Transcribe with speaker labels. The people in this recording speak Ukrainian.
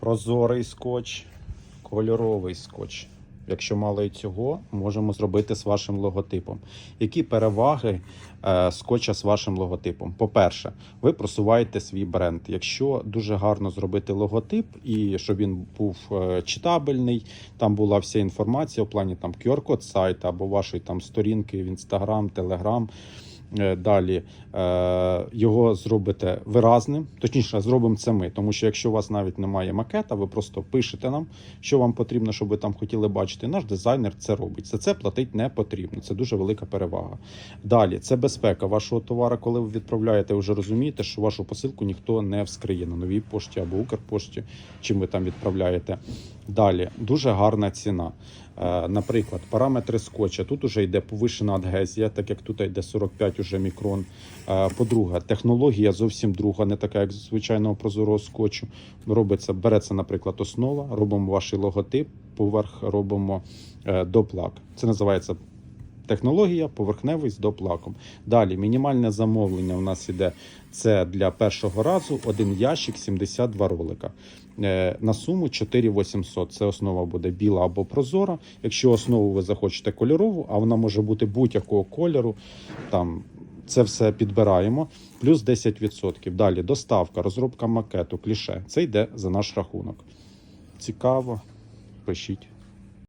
Speaker 1: прозорий скотч, кольоровий скотч. Якщо мало і цього, можемо зробити з вашим логотипом. Які переваги е, скотча з вашим логотипом? По-перше, ви просуваєте свій бренд. Якщо дуже гарно зробити логотип і щоб він був е, читабельний, там була вся інформація в плані там QR-код сайта або вашої там сторінки в Instagram, Telegram. Е, Далі е, його зробите виразним, точніше, зробимо це ми. Тому що якщо у вас навіть немає макета, ви просто пишете нам, що вам потрібно, щоб ви там хотіли бачити. Наш дизайнер це робить. За це платить не потрібно. Це дуже велика перевага. Далі це безпека вашого товару. Коли ви відправляєте, ви вже розумієте, що вашу посилку ніхто не вскриє на новій пошті або Укрпошті, чим ви там відправляєте. Далі дуже гарна ціна. Е, Наприклад, параметри скотча. Тут уже йде повишена адгезія, так як тут йде 45 уже мікрон. Е, По-друге, технологія зовсім друга, не така, як звичайного прозорого скотчу. Робиться, береться, наприклад, основа, робимо ваш логотип, поверх робимо е, доплак. Це називається технологія поверхневий з доплаком. Далі мінімальне замовлення у нас іде це для першого разу один ящик 72 ролика. Е, На суму 4800. Це основа буде біла або прозора. Якщо основу ви захочете кольорову, а вона може бути будь-якого кольору, там це все підбираємо. Плюс 10%. Далі доставка, розробка макету, кліше. Це йде за наш рахунок. Цікаво, пишіть.